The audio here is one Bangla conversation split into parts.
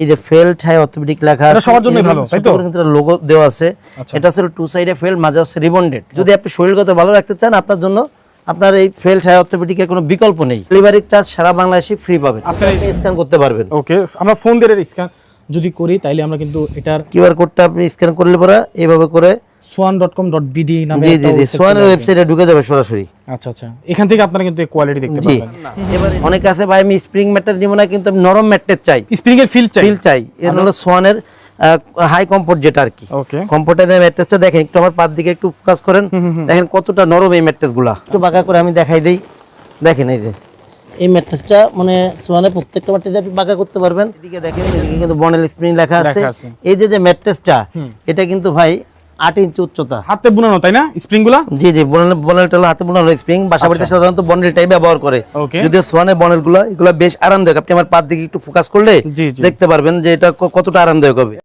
এই যে ফেল্ট হাই অর্থোপেডিক লেখা আছে সবার জন্যই এই যে ভালো, তাই তো? কিন্তু লোগো দেওয়া আছে। আচ্ছা। এটা আসলে টু সাইডে ফেল্ট মাঝে হচ্ছে রিবন্ডেড যদি আপনি শরীরগত ভালো রাখতে চান আপনার জন্য আপনার এই ফেল্ট হাই অর্থোপেডিকের কোনো বিকল্প নেই। ডেলিভারি চার্জ সারা বাংলাদেশে ফ্রি পাবেন। আপনি স্ক্যান করতে পারবেন। ওকে আমরা ফোন দিয়ে স্ক্যান যদি করি তাইলে আমরা কিন্তু এটার কিউআর কোডটা আপনি স্ক্যান করলে পরে এইভাবে করে বিডি নামে জি জি সোয়ানের ওয়েবসাইটে ঢুকে যাবে সরাসরি। আচ্ছা আচ্ছা। এখান থেকে আপনারা কিন্তু কোয়ালিটি দেখতে পাবেন এবারে অনেকে আছে ভাই আমি স্প্রিং ম্যাট্রেস নিব না কিন্তু আমি নরম ম্যাট্রেস চাই। স্প্রিং এর ফিল চাই? ফিল চাই। এর হলো সোয়ানের হাই কমফোর্ট যেটা আর কি। ওকে কমফোর্টের ম্যাট্রেসটা দেখেন একটু আমার পাত দিকে একটু ফোকাস করেন। দেখেন কতটা নরম এই ম্যাট্রেসগুলা। একটু বাঁকা করে আমি দেখাই দেই। দেখেন এই যে। এই ম্যাট্রেসটা মানে সোয়ানে প্রত্যেকটা ম্যাট্রেস আপনি বাঁকা করতে পারবেন। এদিকে দেখেন এদিকে কিন্তু বনেল স্প্রিং লেখা আছে। এই যে যে ম্যাট্রেসটা এটা কিন্তু ভাই আট ইঞ্চি উচ্চতা। হাতে বোনানো তাই না? স্প্রিংগুলা জি জি বোনানো বোনালটা হাতে বোনানো স্প্রিং। বাসা বাড়িতে সাধারণত বনেলটাই ব্যবহার করে। যদি যদিও সোয়ানের বনেলগুলো এগুলো বেশ আরামদায়ক। আপনি আমার পাত দিকে একটু ফোকাস করলে। দেখতে পারবেন যে এটা কতটা আরামদায়ক হবে।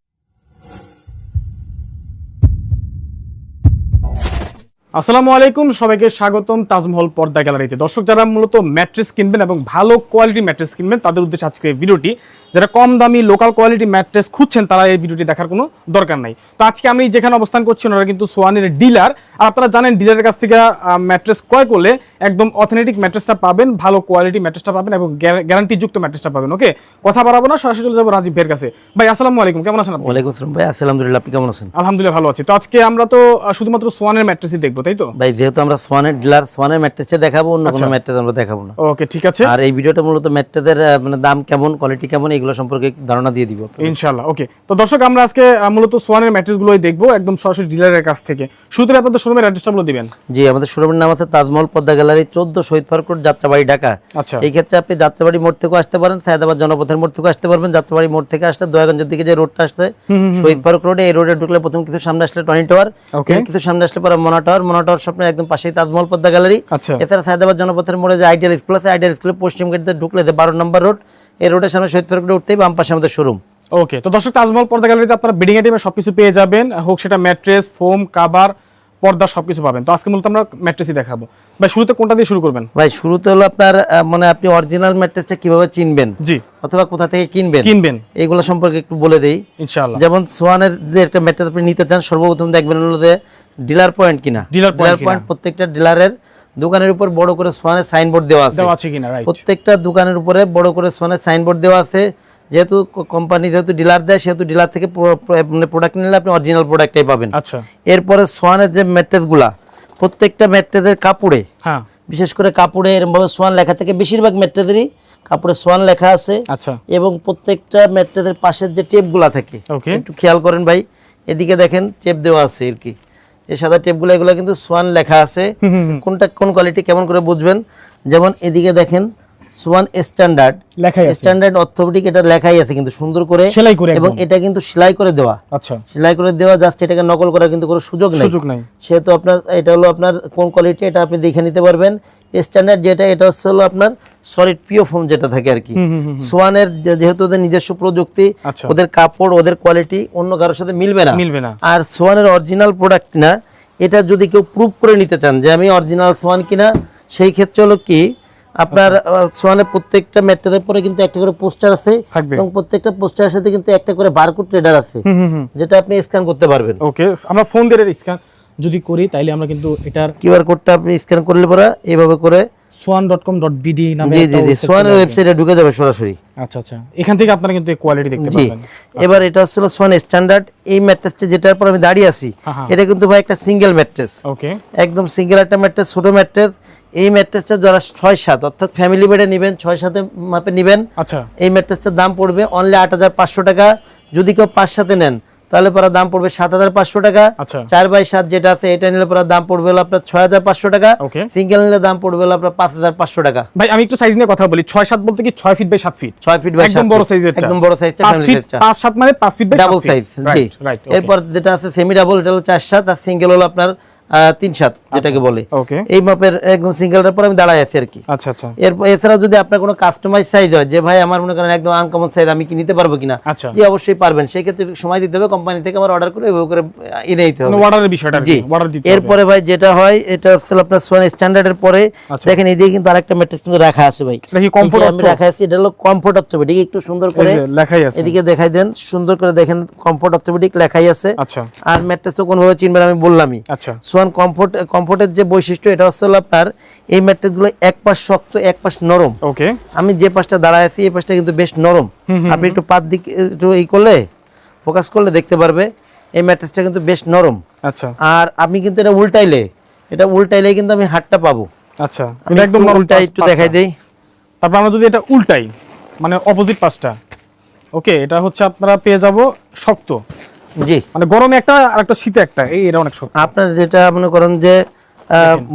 আসসালামু আলাইকুম, সবাইকে স্বাগতম তাজমহল পর্দা গ্যালারিতে। দর্শক, যারা মূলত ম্যাট্রেস কিনবেন এবং ভালো কোয়ালিটি ম্যাট্রেস কিনবেন, তাদের উদ্দেশ্যে আজকে ভিডিওটি। যারা কম দামি লোকাল কোয়ালিটি ম্যাট্রেস খুঁজছেন, তারা এই ভিডিওটি দেখার কোনো দরকার নাই। তো আজকে আমি যেখানে অবস্থান করছি, ওনারা কিন্তু সোয়ানের ডিলার। আর আপনারা জানেন ডিলারের কাছ থেকে ম্যাট্রেস ক্রয় করলে একদম অথেন্টিক ম্যাট্রেসটা পাবেন ভালো কোয়ালিটি ম্যাট্রেসটা পাবেন এবং গ্যারান্টি যুক্ত ম্যাট্রেসটা পাবেন ওকে কথা বাড়াবো না সরাসরি চলে যাব রাজীব ভাইয়ের কাছে ভাই আসসালামু আলাইকুম কেমন আছেন ওয়ালাইকুম আসসালাম। ভাই আলহামদুলিল্লাহ আপনি কেমন আছেন? আলহামদুলিল্লাহ ভালো আছি। তো আজকে আমরা তো শুধুমাত্র সোয়ানের ম্যাট্রেসই দেখব তাই তো? ভাই যেহেতু আমরা সোয়ানের ডিলার সোয়ানের ম্যাট্রেসে দেখাবো অন্য আচ্ছা। কোনো ম্যাট্রেস আমরা দেখাবো না। ওকে ঠিক আছে। আর এই ভিডিওটা মূলত ম্যাট্রেসের মানে দাম কেমন কোয়ালিটি কেমন এগুলো সম্পর্কে ধারণা দিয়ে দিব। ইনশাআল্লাহ ওকে তো দর্শক আমরা আজকে মূলত সোয়ানের ম্যাট্রেসগুলোই দেখব একদম সরাসরি ডিলারের কাছ থেকে। শুরুতে আপনাদের শোরুমের অ্যাড্রেসটা বলে দিবেন। জি আমাদের শোরুমের নাম আছে তাজমহল পদ্মা গ্যালারি চোদ্দ শহীদ ফারুক যাত্রাবাড়ি ঢাকা। আচ্ছা। এই ক্ষেত্রে আপনি যাত্রাবাড়ি মোড় থেকেও আসতে পারেন সায়দাবাদ জনপথের মোড় থেকেও আসতে পারবেন। যাত্রাবাড়ি মোড় থেকে আসলে দয়াগঞ্জের দিকে যে রোডটা আসছে শহীদ ফারুক রোডে এই রোডে ঢুকলে প্রথম কিছু সামনে আসলে টনি টাওয়ার কিছু সামনে আসলে পরে মনা টাওয়ার। মনা টাওয়ার স্বপ্নের একদম পাশেই তাজমহল পদ্মা গ্যালারি। আচ্ছা। এছাড়া সায়দাবাদ জনপথের মোড়ে যে আইডিয়াল স্কুল আছে আইডিয়াল পশ্চিম গেট ঢুকলে বারো নম্বর রোড এই রোডের সামনে শহীদ ফারুক রোড উঠতেই বাম পাশে আমাদের শোরুম ওকে তো দর্শক তাজমহল পর্দা গ্যালারিতে আপনারা বেডিং আইটেমে সবকিছু পেয়ে যাবেন। হোক সেটা ম্যাট্রেস ফোম কাভার পর্দা সবকিছু পাবেন। তো আজকে মূলত আমরা ম্যাট্রেসই দেখাবো। ভাই শুরুতে কোনটা দিয়ে শুরু করবেন? ভাই শুরুতে হলো আপনার মানে আপনি অরিজিনাল ম্যাট্রেসটা কীভাবে চিনবেন? জি। অথবা কোথা থেকে কিনবেন? কিনবেন। এইগুলো সম্পর্কে একটু বলে দেই। ইনশাআল্লাহ। যেমন সোয়ানের যে একটা ম্যাট্রেস আপনি নিতে চান সর্বপ্রথম দেখবেন হলো যে ডিলার পয়েন্ট কিনা। কিনা। পয়েন্ট প্রত্যেকটা ডিলারের দোকানের উপর বড় করে সোয়ানের সাইনবোর্ড দেওয়া আছে। দেওয়া আছে কিনা রাইট প্রত্যেকটা দোকানের উপরে বড় করে সোয়ানের সাইনবোর্ড দেওয়া আছে। যেহেতু কোম্পানি যেহেতু ডিলার দেয় সেহেতু ডিলার থেকে পুরো- পুরো- মানে প্রোডাক্ট নিলে আপনি অরিজিনাল প্রোডাক্টটাই পাবেন। আচ্ছা। এরপরে সোয়ানের যে ম্যাট্রেসগুলা প্রত্যেকটা ম্যাট্রেসের কাপড়ে হ্যাঁ। বিশেষ করে কাপড়ে এরকমভাবে সোয়ান লেখা থাকে বেশিরভাগ ম্যাট্রেসেরই কাপড়ে সোয়ান লেখা আছে। আচ্ছা। এবং প্রত্যেকটা ম্যাট্রেসের পাশের যে টেপগুলা থাকে ওকে একটু খেয়াল করেন ভাই এদিকে দেখেন টেপ দেওয়া আছে আর কি। এই সাদা টেপগুলো এগুলো কিন্তু সোয়ান লেখা আছে। কোনটা কোন কোয়ালিটি কেমন করে বুঝবেন? যেমন এদিকে দেখেন সোয়ান স্ট্যান্ডার্ড লেখাই আছে। স্ট্যান্ডার্ড অর্থোপেডিক এটা লেখাই আছে কিন্তু সুন্দর করে সেলাই করে এবং এটা কিন্তু সেলাই করে দেওয়া। আচ্ছা। সেলাই করে দেওয়া জাস্ট এটাকে নকল করার কিন্তু কোনো সুযোগ নেই। সুযোগ নাই। সেহেতু আপনার এটা হলো আপনার কোন কোয়ালিটি এটা আপনি দেখে নিতে পারবেন। স্ট্যান্ডার্ড যেটা এটা হচ্ছে হলো আপনার সলিড পিও ফোম যেটা থাকে আর কি। সোয়ানের যেহেতু ওদের নিজস্ব প্রযুক্তি আচ্ছা। ওদের কাপড় ওদের কোয়ালিটি অন্য কারোর সাথে মিলবে না। মিলবে না। আর সোয়ানের অরিজিনাল প্রোডাক্ট না এটা যদি কেউ প্রুভ করে নিতে চান যে আমি অরিজিনাল সোয়ান কিনা সেই ক্ষেত্রে হলো কি আপনার সোয়ানের প্রত্যেকটা ম্যাটটাদের পরে কিন্তু একটা করে পোস্টার আছে এবং প্রত্যেকটা পোস্টারের সাথে কিন্তু একটা করে বারকোড রেডার আছে। যেটা আপনি স্ক্যান করতে পারবেন। ওকে আমরা ফোন দিয়ে স্ক্যান যদি করি তাইলে আমরা কিন্তু এটার কিউআর কোডটা আপনি স্ক্যান করলে পরে এইভাবে করে Swan dot com dot BD নামে জি জি জি সোয়ানের ওয়েবসাইটে ঢুকে যাবে সরাসরি। আচ্ছা আচ্ছা। এখান থেকে আপনারা কিন্তু কোয়ালিটি দেখতে পাবেন এবার এটা হচ্ছে সোয়ান স্ট্যান্ডার্ড এই ম্যাট্রেসটা যেটার পর আমি দাঁড়িয়ে আছি হ্যাঁ, হ্যাঁ। এটা কিন্তু ভাই একটা সিঙ্গেল ম্যাট্রেস ওকে একদম সিঙ্গেল একটা ম্যাট্রেস ছোট ম্যাট্রেস এই ম্যাট্রেসটা যারা ছয় সাত অর্থাৎ ফ্যামিলি বেডে নেবেন ছয় সাথে মাপে নেবেন আচ্ছা। এই ম্যাট্রেসটার দাম পড়বে অনলি আট হাজার পাঁচশো টাকা। যদি কেউ পাঁচ সাথে নেন তাহলে পরে দাম পড়বে সাত হাজার পাঁচশো টাকা। আচ্ছা। চার বাই সাত যেটা আছে এটা নিলে পরে দাম পড়বে আপনার ছয় হাজার পাঁচশো টাকা। সিঙ্গেল নিলে দাম পড়বে আপনার পাঁচ হাজার পাঁচশো টাকা। ভাই আমি একটু সাইজ নিয়ে কথা বলি। ছয় সাত বলতে কি ছয় ফিট বাই সাত ফিট ছয় ফিট বাই একদম বড় সাইজ একদম বড় সাইজ পাঁচ সাত মানে পাঁচ ফিট বাই ডাবল সাইজ জি। এরপর যেটা আছে সেমি ডাবল এটা হলো চার সাত আর সিঙ্গেল হলো আপনার তিন সাত যেটাকে বলে। এই মাপের একদম সিঙ্গেলটার পর আমি দাঁড়ায় আছি আর কি আচ্ছা আচ্ছা। এরপর এছাড়া যদি আপনার কোনো কাস্টমাইজ সাইজ হয় যে ভাই আমার মনে করেন একদম আনকমন সাইজ আমি কি নিতে পারব কিনা আচ্ছা। জি অবশ্যই পারবেন। সেই ক্ষেত্রে সময় দিতে হবে কোম্পানি থেকে আমার অর্ডার করে ওইভাবে করে এনে দিতে হবে। অর্ডারের বিষয়টা জি। অর্ডার দিতে এরপরে ভাই যেটা হয় এটা হচ্ছে আপনার সোয়ান স্ট্যান্ডার্ডের পরে আচ্ছা। দেখেন কিন্তু আরেকটা ম্যাট্রিক্স কিন্তু রাখা আছে ভাই। আমি রাখা আছে এটা হলো কমফোর্ট অর্থোপেডিক একটু সুন্দর করে লেখাই আছে। এদিকে দেখাই দেন সুন্দর করে দেখেন কমফোর্ট অর্থোপেডিক লেখাই আছে। আচ্ছা। আর ম্যাট্রেস তো কোনোভাবে চিনবেন আমি বললামই। আচ্ছা। সোয়ান কমফোর্ট কমফোর্টের যে বৈশিষ্ট্য এটা হচ্ছে আপনার এই ম্যাট্রেসগুলো এক পাশ শক্ত এক পাশ নরম। ওকে। আমি যে পাশটা দাঁড়ায় আছি এই পাশটা কিন্তু বেশ নরম। আপনি একটু পাত দিক একটু এই করলে ফোকাস করলে দেখতে পারবে এই ম্যাট্রেসটা কিন্তু বেশ নরম। আচ্ছা। আর আপনি কিন্তু এটা উল্টাইলে এটা উল্টাইলে কিন্তু আমি হাতটা পাবো। আচ্ছা আমি একদম উল্টাই একটু দেখাই দেই। তারপর আমরা যদি এটা উল্টাই মানে অপোজিট পাশটা ওকে এটা হচ্ছে আপনারা পেয়ে যাব শক্ত। জি। মানে গরমে একটা আর একটা শীতে একটা এই এটা অনেক শক্ত। আপনার যেটা মনে করেন যে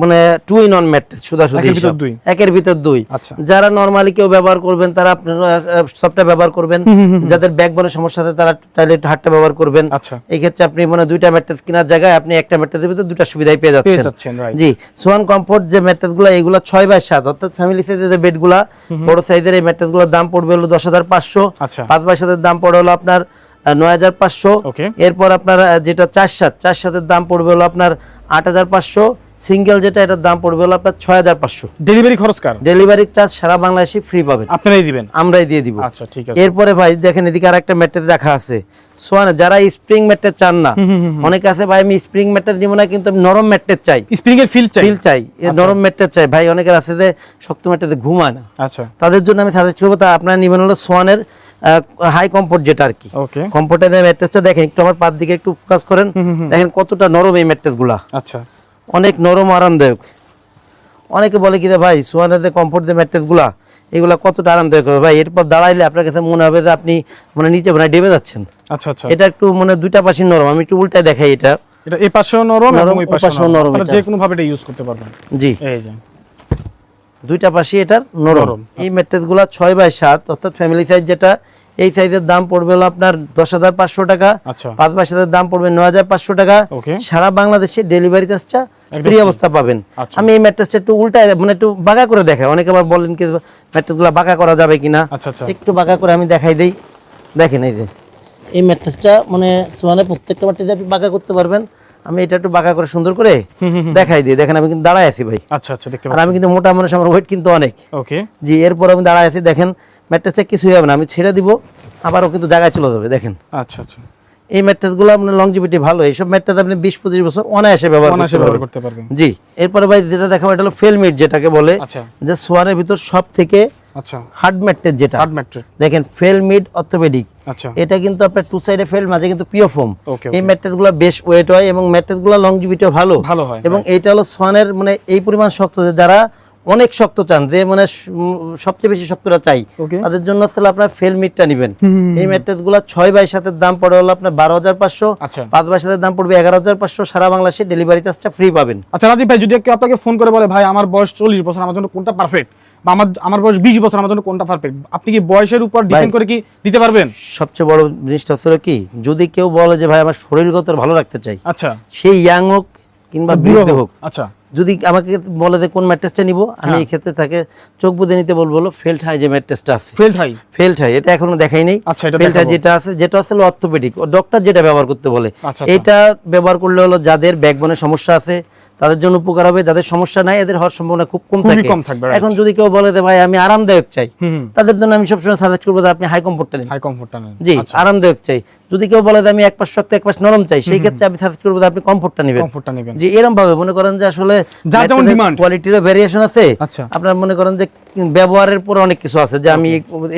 মানে টু ইন অন ম্যাট্রেস সুদা সুদি একের ভিতর দুই। আচ্ছা। যারা নরমালি কেউ ব্যবহার করবেন তারা আপনার সবটা ব্যবহার করবেন। যাদের ব্যাকবোনের সমস্যা তারা একটু হাতটা ব্যবহার করবেন। আচ্ছা। এই ক্ষেত্রে আপনি মানে দুইটা ম্যাট্রেস কেনার জায়গায় আপনি একটা ম্যাট্রেসের ভিতরে দুটা সুবিধাই পেয়ে যাচ্ছেন। জি সোয়ান কমফোর্ট যে ম্যাট্রেসগুলো এগুলো ছয় বাই সাত অর্থাৎ ফ্যামিলি সাইজের যে বেডগুলা বড় সাইজের এই ম্যাট্রেসগুলোর দাম পড়বে হলো দশ হাজার পাঁচশো। আচ্ছা। পাঁচ বাই সাতের দাম পড়ে হলো আপনার নয় হাজার পাঁচশো। এরপর আপনার যেটা চার সাত চার সাতের দাম পড়বে হলো আপনার আট হাজার পাঁচশো। সিঙ্গেল যেটা এটার দাম পড়বে হলো আপনার ছয় হাজার পাঁচশো। ডেলিভারি খরচ কার? ডেলিভারি চার্জ সারা বাংলাদেশে ফ্রি পাবেন। আপনারাই দিবেন? আমরাই দিয়ে দিব। আচ্ছা ঠিক আছে। এরপরে ভাই দেখেন এদিকে আর একটা ম্যাট্রেস রাখা আছে। সোয়ান যারা স্প্রিং ম্যাট্রেস চান না অনেকে আছে ভাই আমি স্প্রিং ম্যাট্রেস নিব না কিন্তু আমি নরম ম্যাট্রেস চাই। স্প্রিং এর ফিল চাই। ফিল চাই নরম ম্যাট্রেস চাই। ভাই অনেকের আছে যে শক্ত ম্যাট্রেসে ঘুমায় না। আচ্ছা। তাদের জন্য আমি সাজেস্ট করব তা আপনারা নিবেন হলো সোয়ানের হাই কমফোর্ট যেটা আর কি। ওকে কমফোর্টের ম্যাট্রেসটা দেখেন একটু আমার পাত দিকে একটু ফোকাস করেন দেখেন কতটা নরম এই ম্যাট্রেসগুলা। আচ্ছা। অনেক নরম আরামদায়ক। অনেকে বলে কি ভাই সোয়ানের কমফোর্ট যে ম্যাট্রেসগুলা এগুলা কতটা আরামদায়ক হবে? ভাই এরপর দাঁড়াইলে আপনার কাছে মনে হবে যে আপনি মানে নিচে মানে ডেবে যাচ্ছেন। আচ্ছা আচ্ছা। এটা একটু মানে দুইটা পাশে নরম আমি একটু উল্টায় দেখাই এটা। এটা এই পাশেও নরম এবং ওই পাশেও নরম। যে কোনো ভাবে এটা ইউজ করতে পারবেন। জি। এই যে। দুইটা পাশে এটার নরম। নরম। এই ম্যাট্রেসগুলা ছয় বাই সাত অর্থাৎ ফ্যামিলি সাইজ যেটা এই সাইজের দাম পড়বে হলো আপনার দশ হাজার পাঁচশো টাকা আচ্ছা। পাঁচ বাই সাতের দাম পড়বে নয় হাজার পাঁচশো টাকা। সারা বাংলাদেশে ডেলিভারি চার্জটা ফ্রি অবস্থা পাবেন। আচ্ছা। আমি এই ম্যাট্রেসটা একটু উল্টায় মানে একটু বাঁকা করে দেখাই। অনেকে আবার বলেন কি ম্যাট্রেসগুলো বাঁকা করা যাবে কিনা? আচ্ছা একটু বাঁকা করে আমি দেখাই দেই। দেখেন এই যে এই ম্যাট্রেসটা মানে সোয়ানে প্রত্যেকটা ম্যাট্রেসে আপনি বাঁকা করতে পারবেন। আমি এটা একটু বাঁকা করে সুন্দর করে দেখাই দিই। দেখেন আমি কিন্তু দাঁড়ায় আছি ভাই। আচ্ছা আচ্ছা দেখতে আর আমি কিন্তু মোটা মানুষ আমার ওয়েট কিন্তু অনেক। ওকে জি এরপর আমি দাঁড়ায় আছি দেখেন ম্যাট্রেসটা কিছুই হবে না। আমি ছেড়ে দিব আবারও কিন্তু জায়গায় চলে যাবে দেখেন। আচ্ছা আচ্ছা। এই ম্যাট্রেসগুলো আপনার লংজিভিটি ভালো। এইসব ম্যাট্রেস আপনি বিশ পঁচিশ বছর অনায়াসে ব্যবহার করতে ব্যবহার পারবেন। করতে পারবেন। জি এরপরে ভাই যেটা দেখাবো এটা হলো ফেলমিট যেটাকে বলে। আচ্ছা। যে সোয়ারের ভিতর সব থেকে আচ্ছা। হার্ড ম্যাট্রেস যেটা। হার্ড ম্যাট্রিক দেখেন ফেলমিড অর্থোপেডিক এটা কিন্তু আপনার টু সাইডে ফেল মাঝে কিন্তু পিও ফোম এই এই ম্যাট্রেসগুলো বেশ ওয়েট হয় এবং ম্যাট্রেসগুলো লংজিভিটিও ভালো। ভালো হয় এবং এইটা হলো সোয়ানের মানে এই পরিমাণ শক্ত যে যারা অনেক শক্ত চান যে মানে সবচেয়ে বেশি শক্তটা চাই তাদের জন্য আসলে আপনার ফেল মিটটা নেবেন। এই ম্যাট্রেসগুলো ছয় বাই সাতের দাম পড়ে হলো আপনার বারো হাজার পাঁচশো। আচ্ছা। পাঁচ বাই সাতের দাম পড়বে এগারো হাজার পাঁচশো। সারা বাংলাদেশে ডেলিভারি চার্জটা ফ্রি পাবেন। আচ্ছা রাজীব ভাই যদি কেউ আপনাকে ফোন করে বলে ভাই আমার বয়স চল্লিশ বছর আমার জন্য কোনটা পারফেক্ট বা আমার আমার বয়স বিশ বছর আমার জন্য কোনটা পারফেক্ট আপনি কি বয়সের উপর ডিপেন্ড করে কি দিতে পারবেন? সবচেয়ে বড় জিনিসটা হচ্ছে কি যদি কেউ বলে যে ভাই আমার শরীরগত ভালো রাখতে চাই আচ্ছা। সেই ইয়াং হোক কিংবা বৃদ্ধ হোক আচ্ছা। যদি আমাকে বলে যে কোন ম্যাট্রেসটা নিব? আমি হ্যাঁ। এই ক্ষেত্রে তাকে চোখ বুঝে নিতে বলব হলো ফেল্ট হাই যে ম্যাট্রেসটা আছে। Failed high? ফেল্ট হাই এটা এখনও দেখাই নেই। আচ্ছা, এটা ফেল্ট হাই যেটা আছে যেটা আসলে অর্থোপেডিক ডক্টর যেটা ব্যবহার করতে বলে। আচ্ছা, আচ্ছা। এটা ব্যবহার করলে হলো যাদের ব্যাকবোনের সমস্যা আছে তাদের জন্য উপকার হবে যাদের সমস্যা নাই এদের হওয়ার সম্ভাবনা খুব কম থাকে। কম থাকবে, এখন যদি কেউ বলে যে ভাই আমি আরামদায়ক চাই তাদের জন্য আমি সবসময় সাজেস্ট করব যে আপনি হাই কমফোর্টটা নিন। হাই কমফোর্টটা নেন। জি আচ্ছা। আরামদায়ক চাই। যদি কেউ বলে যে আমি এক পাশ শক্ত এক পাশ নরম চাই সেই ক্ষেত্রে আমি সাজেস্ট করব যে আপনি কমফোর্টটা নেবেন। কমফোর্টটা নেবেন। যে এরকম ভাবে মনে করেন যে আসলে যার যেমন demand। কোয়ালিটিরও ভেরিয়েশন আছে। আচ্ছা। আপনার মনে করেন যে ব্যবহারের পর অনেক কিছু আছে যে আমি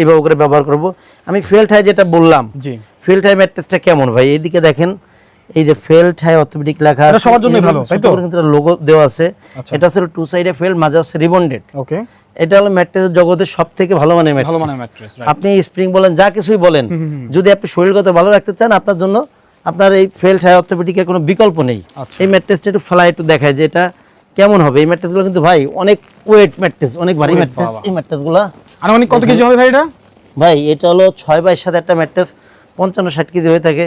এইভাবে করে ব্যবহার করব। আমি ফেল ঠাই যেটা বললাম জি। ফেল ঠাই ম্যাট্রেসটা কেমন? ভাই এইদিকে দেখেন এই যে ফেল ঠাই অর্থোপেডিক লেখা এটা সবার জন্যই ভালো, তাই তো? কিন্তু লোগো দেওয়া আছে। আচ্ছা। এটা হচ্ছে টু সাইডে ফেল মাঝে হচ্ছে রিবন্ডেড ওকে এটা হলো ম্যাট্রেসের জগতের সব থেকে ভালো মানের ভালো ম্যাট্রেস মানের ম্যাট্রেস আপনি স্প্রিং বলেন যা কিছুই বলেন যদি আপনি শরীরগত ভালো রাখতে চান আপনার জন্য আপনার এই ফেল ঠাই অর্থোপেডিকের কোনো বিকল্প নেই। আচ্ছা। এই ম্যাট্রেসটা একটু ফেলা একটু দেখায় যে এটা কেমন হবে। এই ম্যাট্রেসগুলো কিন্তু ভাই অনেক ওয়েট ম্যাট্রেস অনেক ভারী ম্যাট্রেস এই ম্যাট্রেসগুলো আর অনেক কত কেজি হবে ভাই এটা? ভাই এটা হলো ছয় বাই সাত একটা ম্যাট্রেস পঞ্চান্ন ষাট কেজি হয়ে থাকে।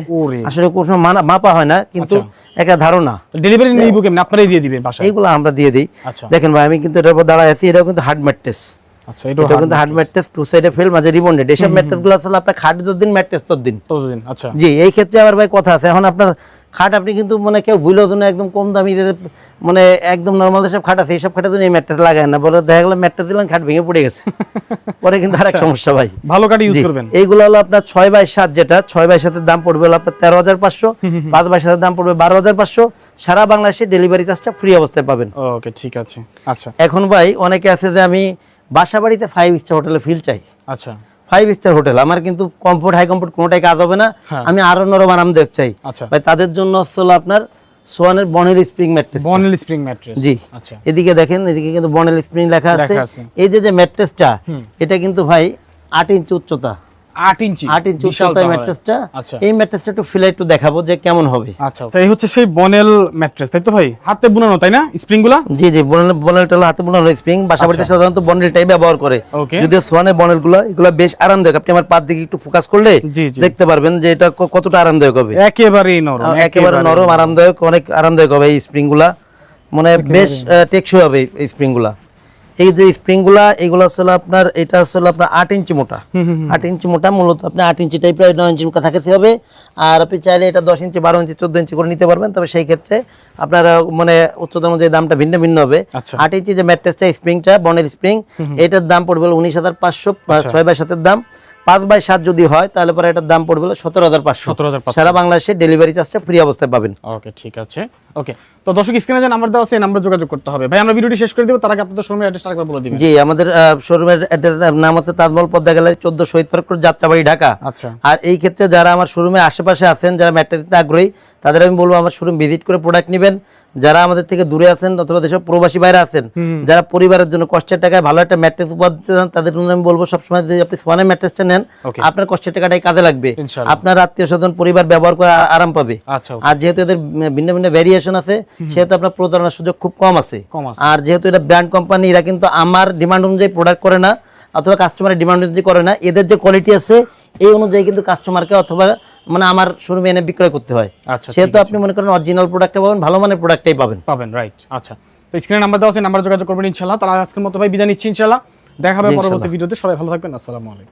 আসলে কোনো সময় মাপা হয় না কিন্তু একটা ধারণা। ডেলিভারি নিব কেমন? আপনারাই দিয়ে দিবেন বাসা এইগুলো আমরা দিয়ে দিই। আচ্ছা। দেখেন ভাই আমি কিন্তু এটার উপর দাঁড়ায় আছি এটাও কিন্তু হার্ড ম্যাট্রেস আচ্ছা এটা কিন্তু হার্ড ম্যাট্রেস টু সাইডে ফেল মাঝে রিবন্ডেড এসব ম্যাট্রেস আসলে আপনার খাট দিন ম্যাট্রেস তোর ততদিন। আচ্ছা। জি এই ক্ষেত্রে আবার ভাই কথা আছে। এখন আপনার খাট আপনি কিন্তু মানে কেউ ভুলেও না একদম কম দামি মানে একদম নর্মাল যেসব খাট আছে এইসব খাটে তো এই ম্যাট্রেস লাগায় না। বলে দেখা গেলো ম্যাট্রেস দিলাম খাট ভেঙে পড়ে গেছে। পরে কিন্তু আরেক সমস্যা ভাই। ভালো কাঠ ইউজ করবেন। এইগুলো হলো আপনার ছয় বাই সাত যেটা ছয় বাই সাতের দাম পড়বে হলো আপনার তেরো হাজার পাঁচশো পাঁচ বাই সাতের দাম পড়বে বারো হাজার পাঁচশো। সারা বাংলাদেশে ডেলিভারি চার্জটা ফ্রি অবস্থায় পাবেন। ওকে ঠিক আছে। আচ্ছা। এখন ভাই অনেকে আছে যে আমি বাসা বাড়িতে ফাইভ স্টার হোটেলে ফিল চাই। আচ্ছা। ফাইভ স্টার হোটেল আমার কিন্তু কমফোর্ট হাই কমফোর্ট কোনোটাই কাজ হবে না। হ্যাঁ। আমি আরও নরম আরামদায়ক চাই। আচ্ছা। ভাই তাদের জন্য হলো আপনার সোয়ানের bonnell spring mattress bonnell spring mattress জি। আচ্ছা। এদিকে দেখেন এদিকে কিন্তু বনেল স্প্রিং লেখা আছে। এই যে যে ম্যাট্রেসটা। এটা কিন্তু ভাই আট ইঞ্চি উচ্চতা। আট ইঞ্চি আট ইঞ্চি বিশাল ম্যাট্রেসটা আচ্ছা। এই ম্যাট্রেসটা একটু ফিলে একটু দেখাবো যে কেমন হবে। আচ্ছা আচ্ছা, এই হচ্ছে সেই বনেল ম্যাট্রেস তাই তো ভাই? হাতে বুনানো তাই না? স্প্রিং জি জি বনেল বনেলটা হাতে বোনানো স্প্রিং বাসা। সাধারণত বনেলটাই ব্যবহার করে। যদিও এগুলো বেশ আরামদায়ক। আপনি আমার দিকে একটু ফোকাস করলে দেখতে পারবেন যে এটা কতটা আরামদায়ক হবে। একেবারেই নরম একেবারে নরম আরামদায়ক অনেক আরামদায়ক হবে এই স্প্রিংগুলা মানে বেশ টেকসই হবে এই স্প্রিংগুলা এই যে স্প্রিংগুলা এগুলো আসলে আপনার এটা আসলে আপনার আট ইঞ্চি মোটা। আট ইঞ্চি মোটা মূলত আপনি আট ইঞ্চি টাইপের নয় ইঞ্চি থাকতে হবে আর আপনি চাইলে এটা দশ ইঞ্চি বারো ইঞ্চি চোদ্দ ইঞ্চি করে নিতে পারবেন। তবে সেই ক্ষেত্রে আপনার মানে উচ্চতা অনুযায়ী দামটা ভিন্ন ভিন্ন হবে। আচ্ছা। আট ইঞ্চি যে ম্যাট্রেসটা স্প্রিংটা বনের স্প্রিং এটার দাম পড়বে উনিশ হাজার পাঁচশো আচ্ছা। ছয় বাই সাতের দাম। পাঁচ বাই সাত যদি হয় তাহলে পরে এটার দাম পড়বে সতেরো হাজার পাঁচশো। সতেরো হাজার সারা বাংলাদেশে ডেলিভারি চার্জটা ফ্রি অবস্থায় পাবেন। ওকে ঠিক আছে। ওকে তো দর্শক স্ক্রিনে যে নাম্বার দেওয়া আছে নাম্বার যোগাযোগ করতে হবে। ভাই আমরা ভিডিওটি শেষ করে দিব তার আগে আপনাদের শোরুমের অ্যাড্রেস আরেকবার বলে দিবেন। জি আমাদের শোরুমের নাম হচ্ছে তাজমহল পদ্মা গ্যালারি চোদ্দ শহীদ পার্ক রোড, যাত্রাবাড়ি ঢাকা। আচ্ছা। আর এই ক্ষেত্রে যারা আমার শোরুমের আশেপাশে আছেন যারা ম্যাট্রেস দিতে আগ্রহী তাদের আমি বলব আমার শোরুম ভিজিট করে প্রোডাক্ট নেবেন। যারা আমাদের থেকে দূরে আছেন অথবা যেসব প্রবাসী বাইরে আছেন যারা পরিবারের জন্য কষ্টের টাকায় ভালো একটা ম্যাট্রেস উপহার দিতে চান তাদের জন্য আমি বলব সবসময় যদি আপনি সোয়ানের ম্যাট্রেসটা নেন আপনার কষ্টের টাকাটাই কাজে লাগবে। আপনার আত্মীয় স্বজন পরিবার ব্যবহার করে আরাম পাবে। আচ্ছা আর যেহেতু এদের ভিন্ন ভিন্ন ভ্যারিয়েশন আছে সেহেতু আপনার প্রতারণার সুযোগ খুব কম আছে। কম আছে। আর যেহেতু এটা ব্র্যান্ড কোম্পানি এরা কিন্তু আমার ডিমান্ড অনুযায়ী প্রোডাক্ট করে না অথবা কাস্টমারের ডিমান্ড অনুযায়ী করে না এদের যে কোয়ালিটি আছে এই অনুযায়ী কিন্তু কাস্টমারকে অথবা মানে আমার শোরুমে এনে বিক্রয় করতে হয়। আচ্ছা সেহেতু আপনি মনে করেন অরিজিনাল প্রোডাক্টটা পাবেন ভালো মানের প্রোডাক্টটাই পাবেন। পাবেন রাইট আচ্ছা। তো স্ক্রিনে নাম্বার দেওয়া আছে নাম্বার যোগাযোগ করবেন ইনশাআল্লাহ। তাহলে আজকের মতো ভাই বিদায় নিচ্ছি ইনশাআল্লাহ। দেখা হবে পরবর্তী। ভিডিওতে। সবাই ভালো থাকবেন আসসালামু আলাইকুম।